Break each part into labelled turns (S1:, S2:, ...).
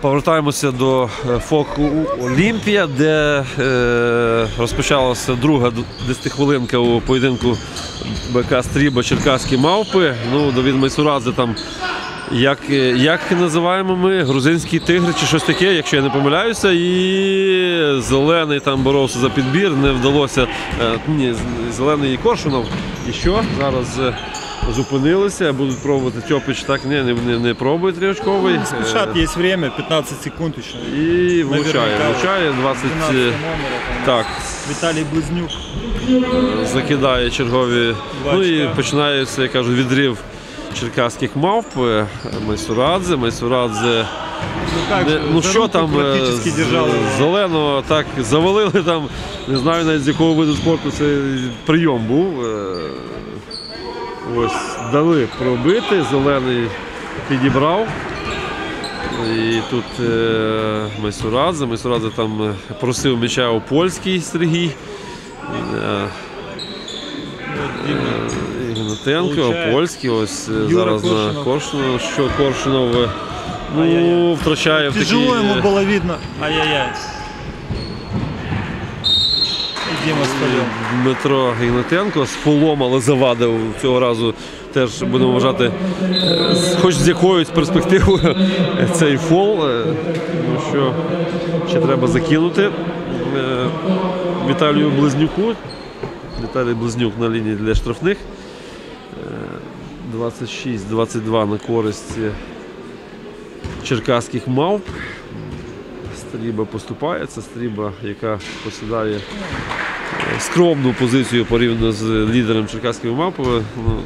S1: Повертаємося до е, ФОК Олімпія, де е, розпочалася друга 10-хвилинка у поєдинку БК Стріба Черкаські мавпи. Ну, Давід Майсурадзе там, як, е, як називаємо ми, грузинський тигр чи щось таке, якщо я не помиляюся. І зелений там боровся за підбір, не вдалося. Е, ні, зелений і Коршунов. І що? Зараз е, зупинилися, будуть пробувати Тьопич. Так, ні, не, не, не пробує тріочковий. Е,
S2: Спешат, есть время, 15 секунд еще.
S1: І влучає, влучає 20.
S2: 12
S1: е,
S2: номера.
S1: Так,
S2: Виталий Близнюк.
S1: закидає чергові.
S2: Два
S1: Ну і починається, я кажу, відрив черкаських мавп. Е, Майсурадзе, Майсурадзе.
S2: Ну как
S1: Не- ну що там е, зеленого так завалили там. Не знаю навіть з якого виду спорту це прийом був. Ось дали пробити, зелений підібрав. І тут е, Майсурадзе. Майсурадзе там е, просив м'яча у польський Сергій. Е, е, Ігнатенко, польський, ось е,
S2: Юра
S1: зараз на
S2: Коршунов.
S1: Коршунова. Що Коршунов е, ну, втрачає в такий.
S2: Тяжело ему
S1: е,
S2: было видно. Ай-яй-яй. И Дима спалил.
S1: Дмитро Ігнатенко з фолом, але завадив цього разу. Теж будемо вважати, е, хоч з якоюсь перспективою цей фол. е, Тому що ще треба закинути е, Віталію Близнюку. Віталій Близнюк на лінії для штрафних. Е, 26-22 на користь е, черкаських мавп. Стріба поступає. Це стріба, яка посідає е, скромну позицію порівняно з лідером черкаськими мавпами. Ну,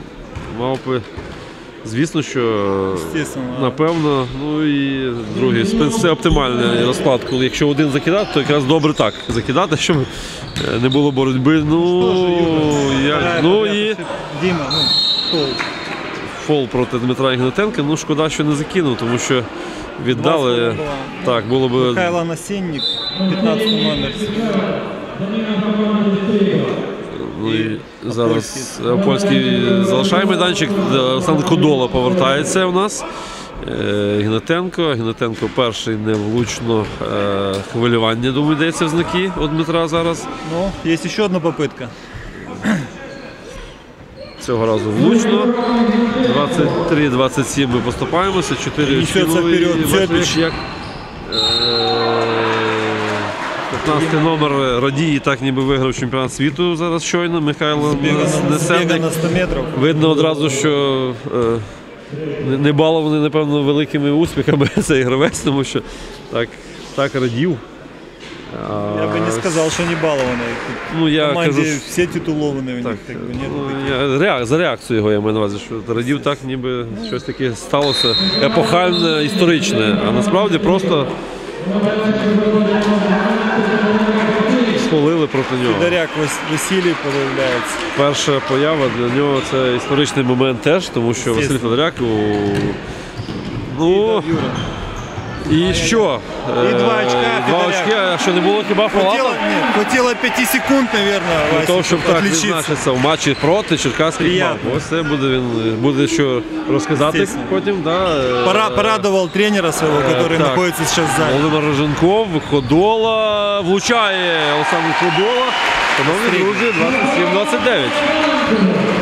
S1: мавпи, звісно, що напевно, ну і другий спин- це оптимальний розклад. Коли якщо один закидати, то якраз добре так закидати, щоб е, не було боротьби. Ну, я, ну
S2: подряд.
S1: і
S2: Дима, ну, пол.
S1: фол проти Дмитра Ігнатенка. Ну, шкода, що не закинув, тому що віддали. Так, було б
S2: Михайло Насенник, 15 номер.
S1: Ну, зараз е, польський залишає майданчик. де Олександр Кудола повертається у нас. Е, Гнатенко. Гнатенко перший невлучно е, хвилювання, думаю, йдеться в знаки у Дмитра зараз.
S2: Ну, есть еще одна попытка.
S1: Цього разу влучно. 23-27 ми поступаємося. 4 очки.
S2: Несеться
S1: Ну, і бачиш, як е, 15 номер Радій так ніби виграв чемпіонат світу зараз щойно. Михайло
S2: Бега на, бега
S1: Несенник.
S2: на 100 метров.
S1: Видно одразу, що е, не- не балований, напевно, великими успіхами цей гравець, тому що так, так радів. А,
S2: Я бы не сказал, что не балованный.
S1: Ну,
S2: В
S1: я
S2: команде
S1: кажу, що-
S2: все титулованные у них,
S1: так,
S2: как бы нет.
S1: ну, я, реак, за реакцію його я маю на увазі, що радів так, ніби щось таке сталося епохальне, історичне, а насправді просто схвалили проти нього.
S2: Федоряк Вас- подивляється.
S1: Перша поява для нього це історичний момент теж, тому що Василь. Федоряк у... Ну. І що?
S2: І
S1: Е,
S2: два очка
S1: Два
S2: Федоряк.
S1: очки, а що не було хіба фалата?
S2: нет, 5 секунд, наверное,
S1: Для того, щоб так відзначитися в матчі проти Черкаських мав. Ось це буде він буде що розказати потім. Да? е,
S2: Пора, порадовал тренера своего, который
S1: так.
S2: находится сейчас сзади.
S1: Володимир Роженков, Ходола, влучає Олександр Ходола. Шановні друзі, 27-29.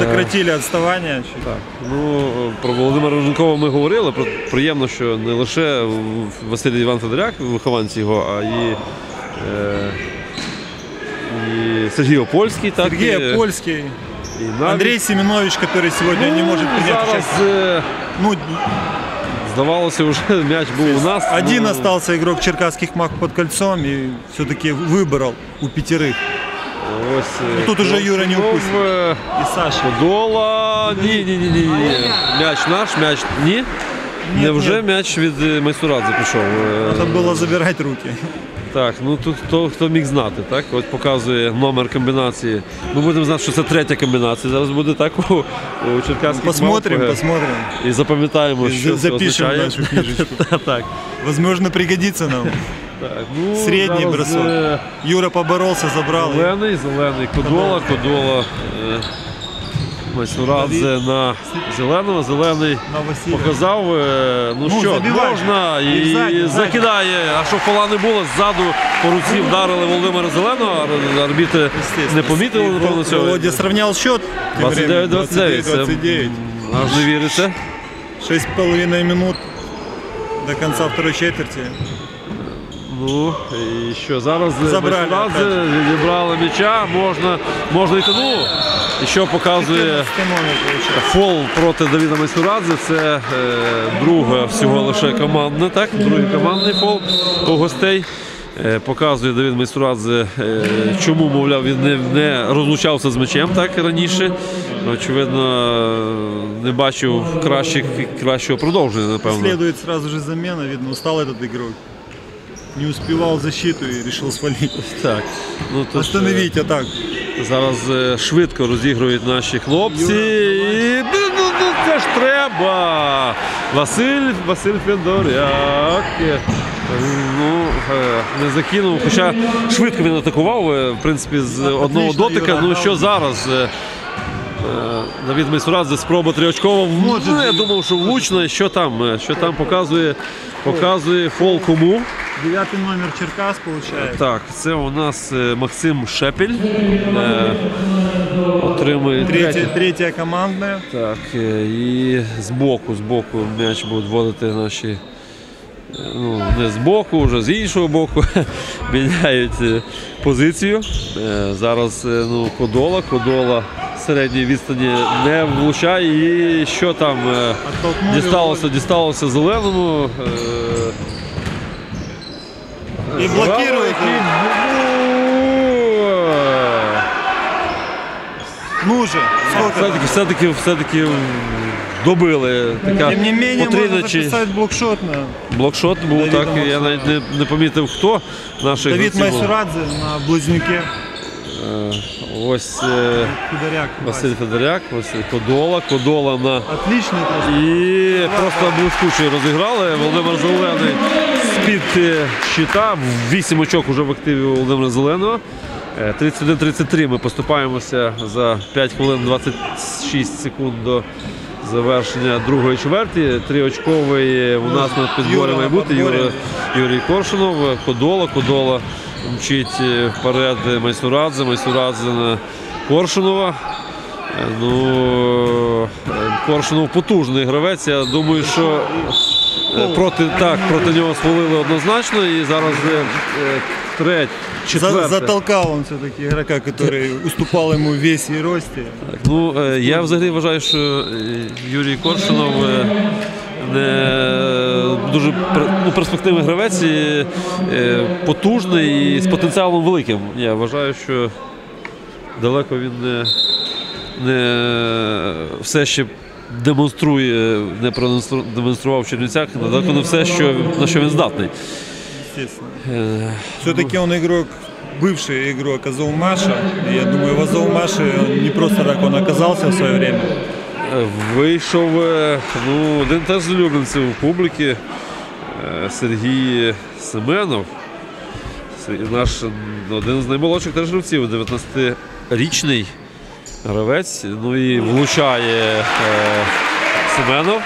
S2: Сократили отставание. чуть.
S1: Так, ну про Володимира Роженкова ми говорили. Про приємно, що не лише Василь Іван Федоряк, вихованці його, а і, е, і Сергій Опольський, так
S2: Сергей
S1: і,
S2: Польский,
S1: і навіть-
S2: Андрей Семенович, который сегодня не может принять
S1: зараз
S2: участие.
S1: е,
S2: Ну,
S1: здавалося, вже м'яч був у нас.
S2: один
S1: ну,
S2: остался игрок черкасских маг под кольцом и все-таки выбрал у пятерых.
S1: Ось, е,
S2: Ну, тут уже Юра не упустит.
S1: е,
S2: И Саша.
S1: Подола. Ні, ні, ні. М'яч наш, м'яч ні. Невже
S2: нет.
S1: м'яч від е, Майсурадзе пішов?
S2: Надо было забирать руки.
S1: Так, ну тут хто, хто міг знати, так? От показує номер комбінації. Ми будемо знати, що це третя комбінація. Зараз буде так у, у Черкаських
S2: Посмотрим,
S1: мавпах.
S2: посмотрим.
S1: І запам'ятаємо,
S2: І
S1: що це
S2: запишемо
S1: означає.
S2: нашу книжечку.
S1: Та- так,
S2: Возможно, пригодится нам.
S1: Так. Ну,
S2: Средній
S1: зараз,
S2: бросок.
S1: е,
S2: Юра поборолся, забрал.
S1: Зелений, зелений, Кодола, Кодола. е, Майсурадзе на зеленого. Зелений
S2: На
S1: показав, е, ну,
S2: Ну,
S1: що,
S2: забивай.
S1: можна
S2: І
S1: і,
S2: ззаді.
S1: закидає. А що фола не було, ззаду по руці вдарили Володимира Зеленого, ар- арбітри не помітили, напевно, цього.
S2: Володя сравнял счет. тем временем.
S1: 29-29. Це
S2: 29.
S1: аж не віриться.
S2: Шесть с половиной минут до конца второй четверти.
S1: Ну і що зараз
S2: Забрали
S1: Майсурадзе м'яча, можна, можна йти. Ну, і що показує
S2: 14
S1: фол проти Давіда Майсурадзе. Це е, друга всього лише командна, так? Другий командний фол у гостей. Е, показує Давід Майсурадзе, е, чому, мовляв, він не, не розлучався з м'ячем так раніше. Очевидно, не бачив кращих, кращого продовження, напевно.
S2: Следует сразу же замена. Видно, устал этот игрок. Не успевал защиту и решил свалить.
S1: Так. Ну, то е,
S2: Остановить атаку.
S1: Зараз е, швидко розігрують наші хлопці. І ну, ну, ну, це ж треба. Василь, Василь Федоряк. Е, Ну, е, не закинув. Хоча швидко він атакував, е, в принципі, з одного
S2: Отлично,
S1: дотика.
S2: Юра,
S1: Ну що зараз? е, е, Давід Майсурадзе спроба трьохочкова. Ну, я думав, що влучно. Що там? е, Що там показує? Показує фол кому.
S2: Девятый номер Черкас получает.
S1: Так, це у нас е, Максим Шепель. Е, отримує
S2: Третья,
S1: третє.
S2: третья командная.
S1: Так, е, і збоку, збоку м'яч будуть вводити наші. Ну, не з боку, вже з іншого боку міняють позицію. Зараз ну, Кодола, Кодола середньої відстані не влучає. І що там дісталося, дісталося зеленому. Е,
S2: И блокирует. Ну же.
S1: Все-таки, все-таки, все-таки добили. Така
S2: Тем не менее, можно
S1: потрійна
S2: записать блокшот на
S1: блокшот був
S2: Давіда
S1: так. Я навіть не, не помітив, хто наших
S2: Давид
S1: гравців був.
S2: Майсурадзе на Близнюке.
S1: Е, Ось е,
S2: Федоряк.
S1: Василь Федоряк, Василь Кодола, Кодола на
S2: Отличный просто.
S1: і просто блискуче розіграли. Володимир Зелений з-під е, щита. Вісім очок уже в активі Володимира Зеленого. Е, 31-33 ми поступаємося за 5 хвилин 26 секунд до завершення другої чверті. Триочковий у нас на підборі має бути. Юрій, Юрій Коршунов, Кодола, Кодола мчить е, вперед Майсурадзе, Майсурадзе на Коршунова. Е, Ну, е, Коршунов потужний гравець. Я думаю, що е, проти, так, проти нього схвалили однозначно. І зараз е, е, треть, четверте.
S2: затолкал он все-таки игрока, который уступал ему в весе и росте.
S1: Так, Ну, е, я взагалі вважаю, що е, Юрій Коршунов е, не дуже ну, перспективний гравець, і, е, потужний і з потенціалом великим. Я вважаю, що далеко він не, не все ще демонструє, не продемонстру- демонстрував в Чернівцях, не все, що, на що він здатний. Е,
S2: Все-таки он игрок, бывший игрок Азовмаша. Я думаю, в Азовмаше не просто так он оказался в свое время.
S1: Е, Вийшов е, ну, один теж з улюбленців публіки Сергій Семенов. Наш один з наймолодших теж гравців, 19-річний гравець. Ну і влучає е, Семенов.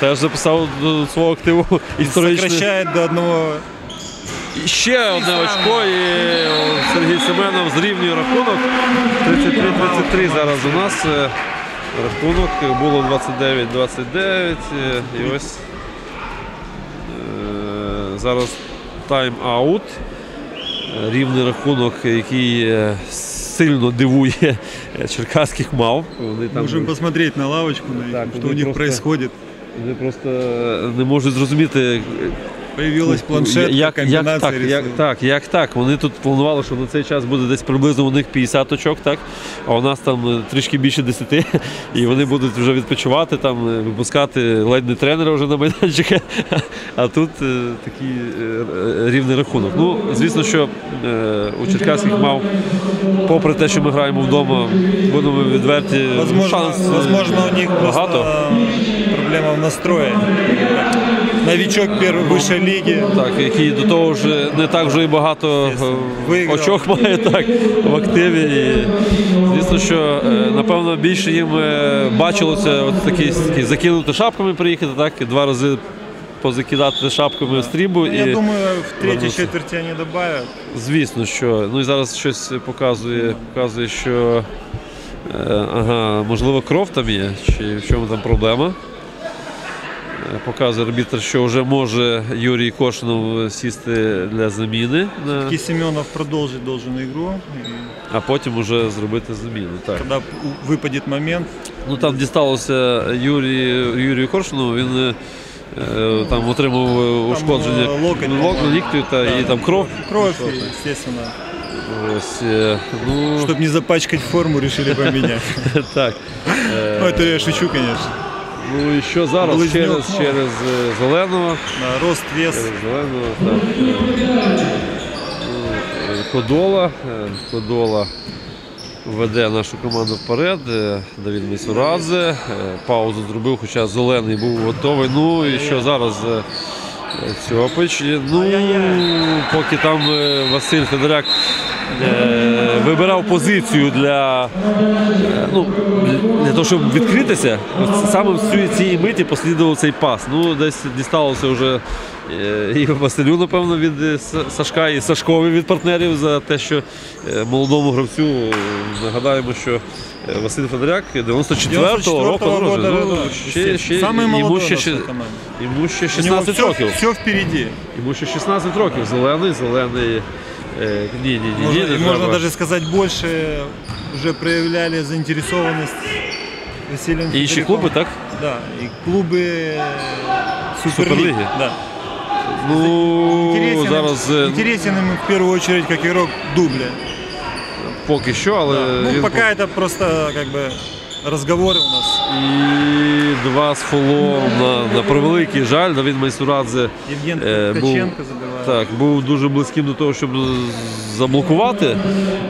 S1: Теж записав до свого активу історичний.
S2: До одного
S1: І ще одне очко, і Сергій Семенов зрівнює рахунок. 33-33 зараз у нас е, рахунок. Було 29-29. е, І ось е, зараз тайм-аут. Рівний рахунок, який сильно дивує черкаських мав. Вони там
S2: можемо посмотреть на лавочку, на
S1: Так, що
S2: у них відбувається.
S1: вони просто не можуть зрозуміти,
S2: Появилась планшетка,
S1: як, як, так, як, так, як так? Вони тут планували, що на цей час буде десь приблизно у них 50 очок, так? а у нас там е, трішки більше 10, і вони будуть вже відпочивати, там, е, випускати ледь не тренера вже на майданчика. А тут е, такий рівний рахунок. Ну, звісно, що у Черкаських мав, попри те, що ми граємо вдома, будемо відверті.
S2: Возможно,
S1: шанс
S2: возможно, у них
S1: багато.
S2: проблема в настрое. Новичок первой высшей лиги.
S1: Так, який до того ж не так вже і багато е, очок має так в активі. І, звісно, що е, напевно більше їм е, бачилося от такі, такі закинути шапками приїхати, так, два рази позакидати шапками в стрімбу.
S2: Ну,
S1: І,
S2: Я думаю, в третьей
S1: вернуться.
S2: четверти они добавят.
S1: Звісно, що. Ну і зараз щось показує, показує, що ага, можливо кров там є, чи в чому там проблема Е, Показує арбітр, що вже може Юрій Кошинов сісти для заміни, на,
S2: Ки Семенов продолжить должен игру. И
S1: а потім уже зробити заміну. Так.
S2: когда у- выпадет момент,
S1: Ну там дісталося Юрію, Юрію Коршунову, він е, е, там отримав е, ушкодження
S2: е, локоть,
S1: лок-
S2: по-моєму.
S1: ліктю та, і там кров.
S2: кровь, естественно.
S1: Ось, е, ну,
S2: Чтобы не запачкать форму, решили поменять.
S1: так. Е,
S2: Ну, это я шучу, конечно.
S1: Ну і що зараз
S2: Близнюк,
S1: через,
S2: ну.
S1: через е, зеленого.
S2: Да, рост, вес.
S1: Через зеленого, так. е, ну, е, Кодола. е, Кодола веде нашу команду вперед. е, Давід Місурадзе. е, Паузу зробив, хоча зелений був готовий. Ну і що зараз? е, Цьопич. Ну, поки там е, Василь Федоряк вибирав позицію для, е, ну, для того, щоб відкритися, саме в цій, миті послідував цей пас. Ну, десь дісталося вже е, і Василю, напевно, від е, Сашка, і Сашкові від партнерів за те, що е, молодому гравцю е, нагадаємо, що е, Василь Федоряк 94-го року
S2: 94-го
S1: народжений.
S2: года,
S1: Ну, ще, ще, йому ще, ще, йому ще 16 років.
S2: все впереди.
S1: Йому ще 16 років. Зелений, зелений. Е, ні, ні, ні, ні,
S2: Можно,
S1: не
S2: и можно
S1: треба.
S2: даже сказать больше, уже проявляли заинтересованность Василием
S1: Інші
S2: Федоряком.
S1: клуби, так?
S2: Да, и клубы э, Суперлиги.
S1: Суперлиги?
S2: Да.
S1: Ну,
S2: Интересен,
S1: зараз е,
S2: интересен ему в первую очередь как игрок дубля.
S1: поки що, але
S2: Ну,
S1: він
S2: пока это просто как бы разговоры у нас.
S1: і два з фолом на, на превеликий жаль. Давід Майсурадзе е, був, так, був дуже близьким до того, щоб заблокувати.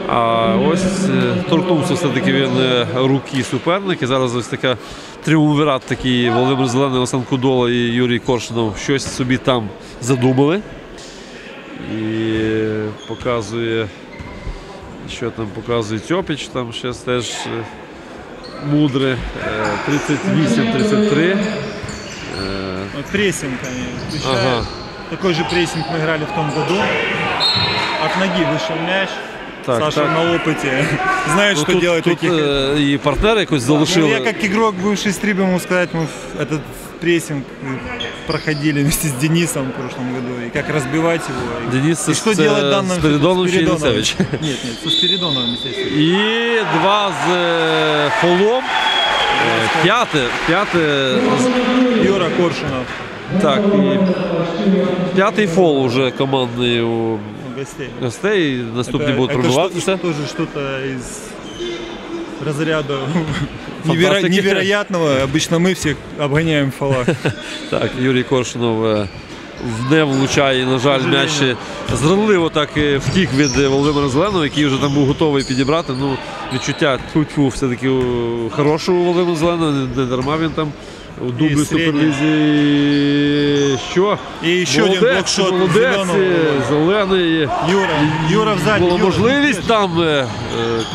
S1: А ось е, торкнувся все-таки він е, руки суперника. Зараз ось така тріумвірат такий Володимир Зелений, Олександр Кудола і Юрій Коршунов щось собі там задумали. І показує, що там показує Тьопіч, там ще теж е, мудре. е, 38-33. Е,
S2: Вот прессинг они.
S1: Ага.
S2: Такой же прессинг мы играли в том году. От ноги вышел мяч.
S1: Так,
S2: Саша
S1: так.
S2: на опыте знает,
S1: Ну,
S2: что
S1: тут,
S2: делать
S1: тут
S2: таких
S1: е, і партнери якось
S2: Ну,
S1: залишили.
S2: я как игрок, бывший стриба, могу сказать, мы этот прессинг проходили вместе с Денисом в прошлом году. И как разбивать его. и-
S1: Денис
S2: и что
S1: с-
S2: делать в данном
S1: Спиридоновым
S2: с Спиридоновым.
S1: Черенцевич.
S2: Нет, нет, со Спиридоновым, естественно.
S1: І два з е, фолом. Е, П'яте, п'яте, з-
S2: Юра Коршунов
S1: так, і п'ятий фол уже командний у
S2: у гостей.
S1: гостей. Наступні
S2: Это-
S1: будуть
S2: это
S1: пробиватися.
S2: что- тоже что-то из разряда
S1: Фантастики.
S2: неверо- невероятного. Обычно мы всех обгоняем в фалах.
S1: Так, Юрій Коршунов е, в- не влучає, на жаль, м'яч зрадливо так втік від е, Володимира Зеленого, який вже там був готовий підібрати. Ну, відчуття тьфу-тьфу все-таки хорошого Володимира Зеленого, не дарма він там у дублі. Суперлізі. Що?
S2: І ще один блокшот
S1: молодець, зелений.
S2: Юра, Юра взагалі.
S1: Була можливість там е, е,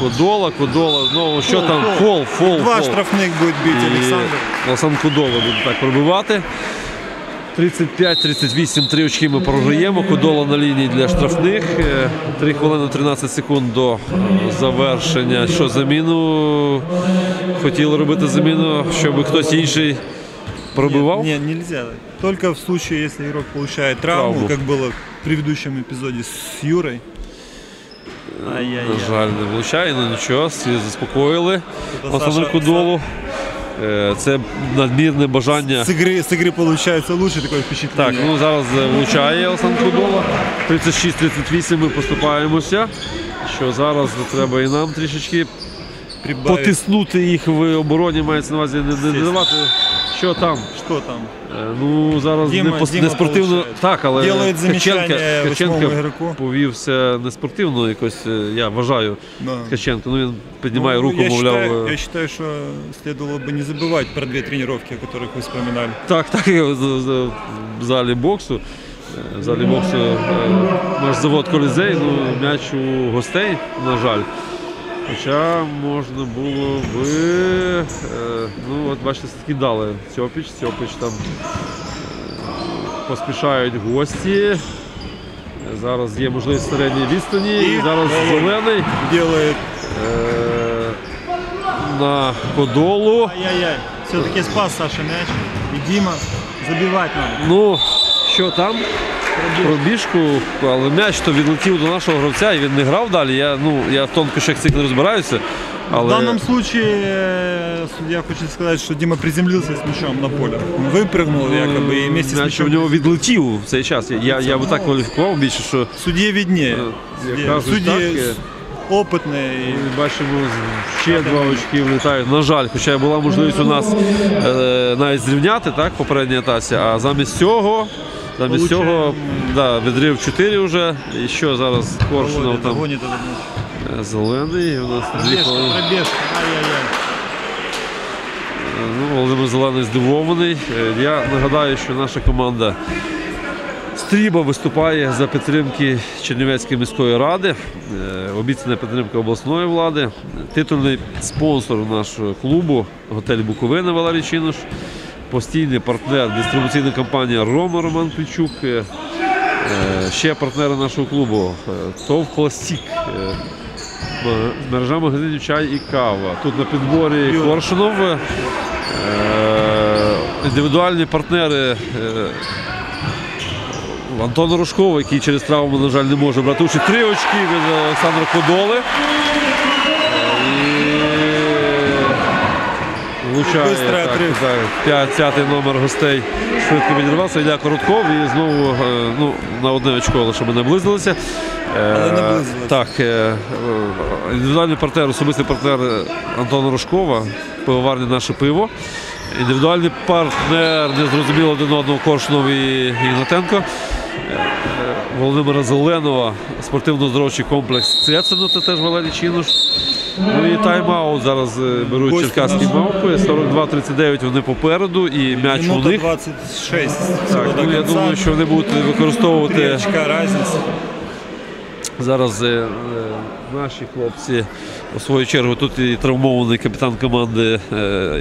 S1: Кодола, Кодола, знову що там? Фол, фол, фол.
S2: Два штрафник буде
S1: бити
S2: Олександр.
S1: Олександр Кодола буде так пробивати. 35-38, три очки ми програємо. Кудола на лінії для штрафних. 3 хвилини 13 секунд до е, завершення. Що заміну? Хотіли робити заміну, щоб хтось інший пробивав.
S2: Нет, не, нельзя. Только в случае, если игрок получает травму,
S1: Травму.
S2: как было в предыдущем эпизоде с Юрой. Ай-яй-яй.
S1: На жаль, не влучає, ну нічого, всі заспокоїли.
S2: Це
S1: Олександр
S2: Саша-
S1: Кудолу. Е, Це надмірне бажання.
S2: С игры, с игры получается лучше впечатлення.
S1: Так, ну зараз влучає Олсан Кудола. 36-38 ми поступаємося. Що зараз треба і нам трішечки
S2: Прибавить.
S1: потиснути їх в обороні, мається на увазі не, не давати Що там?
S2: Что там?
S1: Е, Ну, зараз
S2: Діма-
S1: не, пос-
S2: Діма
S1: не спортивно.
S2: получає.
S1: Так, але
S2: Делает замечание
S1: Ткаченко,
S2: восьмому
S1: Ткаченко
S2: игроку.
S1: повівся не спортивно якось, е, я вважаю,
S2: Да.
S1: Ткаченко. Ну, він піднімає
S2: Ну,
S1: руку,
S2: я
S1: мовляв.
S2: Считаю,
S1: е,
S2: я считаю, что следовало бы не забывать про две тренировки, о которых вы вспоминали.
S1: Так, так, і в- в в залі боксу. Е, В залі боксу е, наш завод Колізей, ну, м'яч у гостей, на жаль. Хоча можна було би. е, Ну, от бачите, скидали Цьопіч, Цьопіч там е, поспішають гості. Зараз є можливість середньої відстані. І
S2: І
S1: зараз зелений е, на подолу.
S2: Ай-яй-яй. Все-таки спас Саша мяч. И Дима забивать надо.
S1: Ну, що там? Пробіжку, але м'яч то відлетів до нашого гравця і він не грав далі. Я, ну, я в тонкощах цих не розбираюся. Але
S2: В данном случае э, судья хочет сказать, что Дима приземлился с мячом на поле. Он выпрыгнул якобы и вместе с
S1: м'яч
S2: мячом.
S1: в нього відлетів в цей час. Я, я, я би так кваліфікував більше, що
S2: Судье виднее.
S1: Е,
S2: Судье-
S1: як кажуть,
S2: Судьи
S1: так, е.
S2: опытные. и
S1: ми бачимо, ще два очки влітають. На жаль, хоча була можливість у нас е, навіть зрівняти так, в попередній атаці, а замість цього. Замість цього да, відрив 4 вже. І що зараз Коршунов там е, зелений. У нас дві хвилини. Ну, Володимир Зелений здивований. Е, Я нагадаю, що наша команда Стріба виступає за підтримки Чернівецької міської ради, е, обіцяна підтримка обласної влади, титульний спонсор нашого клубу готель Буковина Валерій Чинош, постійний партнер дистрибуційна компанія Рома Роман Ключук. е, е, Ще партнери нашого клубу е, ТОВ е, Мережа магазинів чай і кава. Тут на підборі Коршунов. Індивідуальні партнери е, Антон Рожков, який через травму, на жаль, не може брати участь. Три очки від Олександра Подоли. Влучає так, так, п'ятий номер гостей. Швидко відірвався. Ілля Коротков і знову е, ну, на одне очко лише ми наблизилися. Е,
S2: Але наблизилися.
S1: Так, е, індивідуальний партнер, особистий партнер Антона Рожкова, пивоварня наше пиво. Індивідуальний партнер незрозуміло один одного Коршунов і Ігнатенко. Володимира Зеленова, спортивно-здоровчий комплекс Цецину, це теж Валерій Чинуш. Ну і тайм-аут зараз е, беруть черкаські мавпи. 42-39 вони попереду і м'яч у них.
S2: 26.
S1: Так, ну, я думаю, що вони будуть використовувати зараз е, е, наші хлопці. У свою чергу тут і травмований капітан команди е,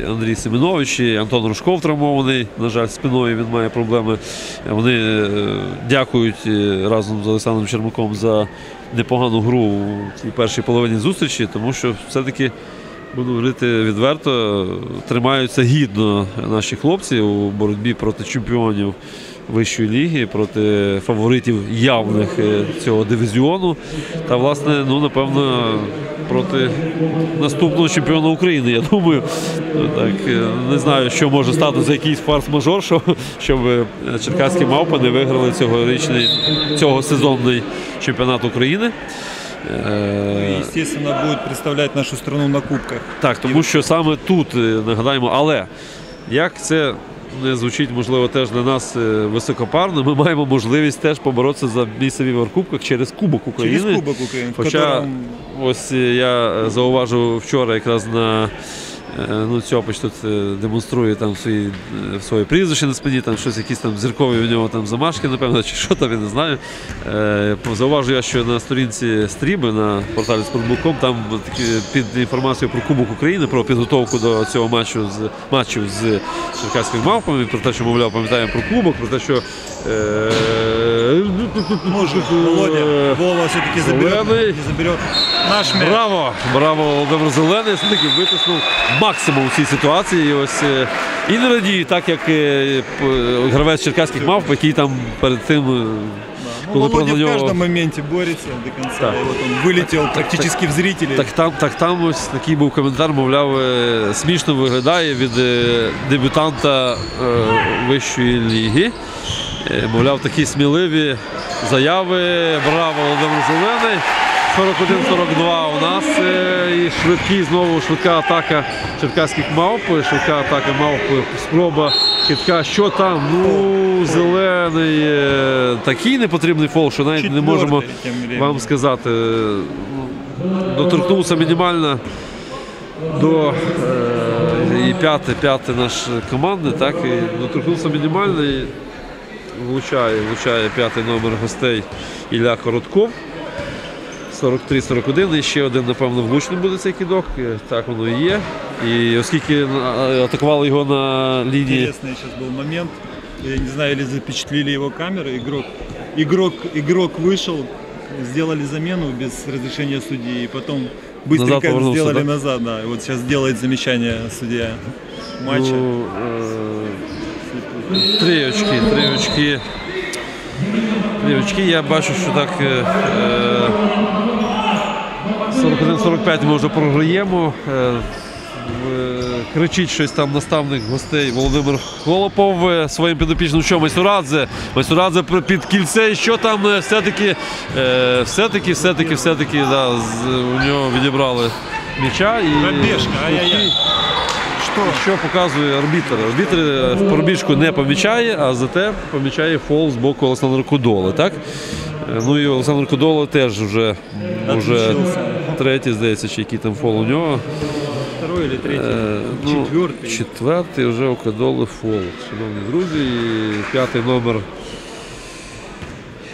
S1: Андрій Семенович, і Антон Рушков травмований. На жаль, спиною він має проблеми. Вони дякують разом з Олександром Чермаком за непогану гру у першій половині зустрічі, тому що все-таки. Буду говорити відверто, тримаються гідно наші хлопці у боротьбі проти чемпіонів вищої ліги, проти фаворитів явних е, цього дивізіону. Та, власне, ну, напевно, проти наступного чемпіона України. Я думаю, так, е, не знаю, що може стати за якийсь фарс-мажор, що- щоб е, черкаські мавпи не виграли цьогорічний, цього сезонний чемпіонат України. Е,
S2: И, естественно, будет представлять нашу страну на кубках.
S1: так, тому що саме тут нагадаємо, але як це не звучить, можливо, теж для нас е, високопарно, ми маємо можливість теж поборотися за місце в Єврокубках через Кубок України.
S2: Через Кубок України.
S1: Хоча
S2: котором
S1: ось е, я зауважив вчора якраз на ну, Цьопич тут е, демонструє там свої, е, своє прізвище на спині, там щось якісь там зіркові у нього там замашки, напевно, чи що там, я не знаю. Е, Зауважу я, що на сторінці стріби на порталі Спортбуком там такі під інформацією про Кубок України, про підготовку до цього матчу з матчів з черкаськими мавпами, про те, що мовляв, пам'ятаємо про Кубок, про те, що е,
S2: может Володя, Вова все-таки заберет, заберет. Наш мяч.
S1: Браво! Браво, Володимир Зелений. Все-таки витиснув максимум у цій ситуації. І ось е, і не радіє, так як е, гравець черкаських мавп, який там перед тим. е,
S2: Ну, Володя в
S1: нього-
S2: каждом моменте борется до конца.
S1: Так.
S2: Вот он вылетел практически в зрителей.
S1: Так там, так там ось такий був коментар, мовляв, е, смішно виглядає від е, дебютанта е, вищої ліги. Е, Мовляв, такі сміливі заяви. Браво, Володимир Зелений. 41-42 у нас. е, І швидкий знову швидка атака черкаських мавп. Швидка атака мавп. Спроба китка. Що там? Ну, зелений. е, Такий непотрібний фол, що навіть не можемо вам сказати. Доторкнувся мінімально до і п'яте, п'яте наш командний, так, і доторкнувся мінімально і влучає, влучає п'ятий номер гостей Ілля Коротков. 43-41, і ще один, напевно, влучним буде цей кидок. Е, Так воно і є. І оскільки е, атакували його на лінії
S2: Интересный сейчас был момент. Я не знаю, или запечатлели его камеры. Игрок, игрок, игрок вышел, сделали замену без разрешения судьи, и потом быстренько
S1: повернулся,
S2: сделали
S1: да?
S2: назад. Да. И вот сейчас делает замечание судья матча.
S1: Ну, е, три очки, три очки. Три очки. Я бачу, що так е, е, 41-45 ми вже програємо. Е, Кричить щось там наставник гостей Володимир Холопов е, своїм підопічним, що Майсурадзе. Майсурадзе під кільце, що там е, все-таки, е, все-таки, все-таки, все-таки, да, у нього відібрали м'яча. І
S2: Пробіжка, ай-яй-яй.
S1: Що? Що показує арбітр? Арбітр е, в пробіжку не помічає, а зате помічає фол з боку Олександра Кудоли. Так? Е, Ну і Олександр Кудола теж вже, вже третій, здається, чи який там фол у нього.
S2: Второй или третий?
S1: Е, ну,
S2: Четвертый.
S1: Четвертий вже у Кудоли фол. Шановні друзі, і п'ятий номер.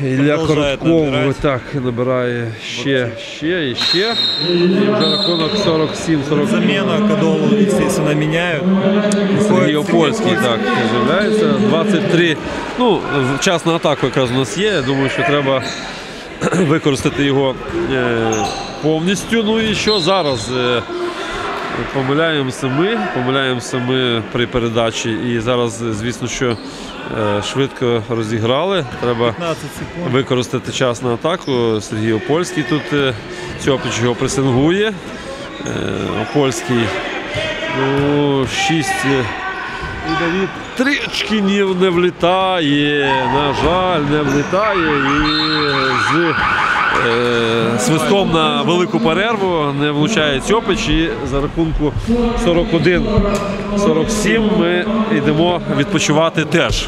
S1: Ілля Коротков так набирає ще, ще і ще. І вже рахунок 47-40.
S2: Замена Кадолу, естественно, меняют.
S1: Сергій Опольський так з'являється. 23. Ну, час на атаку якраз у нас є. Я думаю, що треба використати його е, повністю. Ну і що зараз? Е, Помиляємося ми, помиляємося ми при передачі. І зараз, е, звісно, що швидко розіграли. Треба використати час на атаку. Сергій Опольський тут е, Цьопич його пресингує. Е, Опольський ну, 6
S2: И
S1: Три не, влітає, на жаль, не влітає. І з е, свистком на велику перерву не влучає Цьопич. І за рахунку 41-47 ми йдемо відпочивати теж.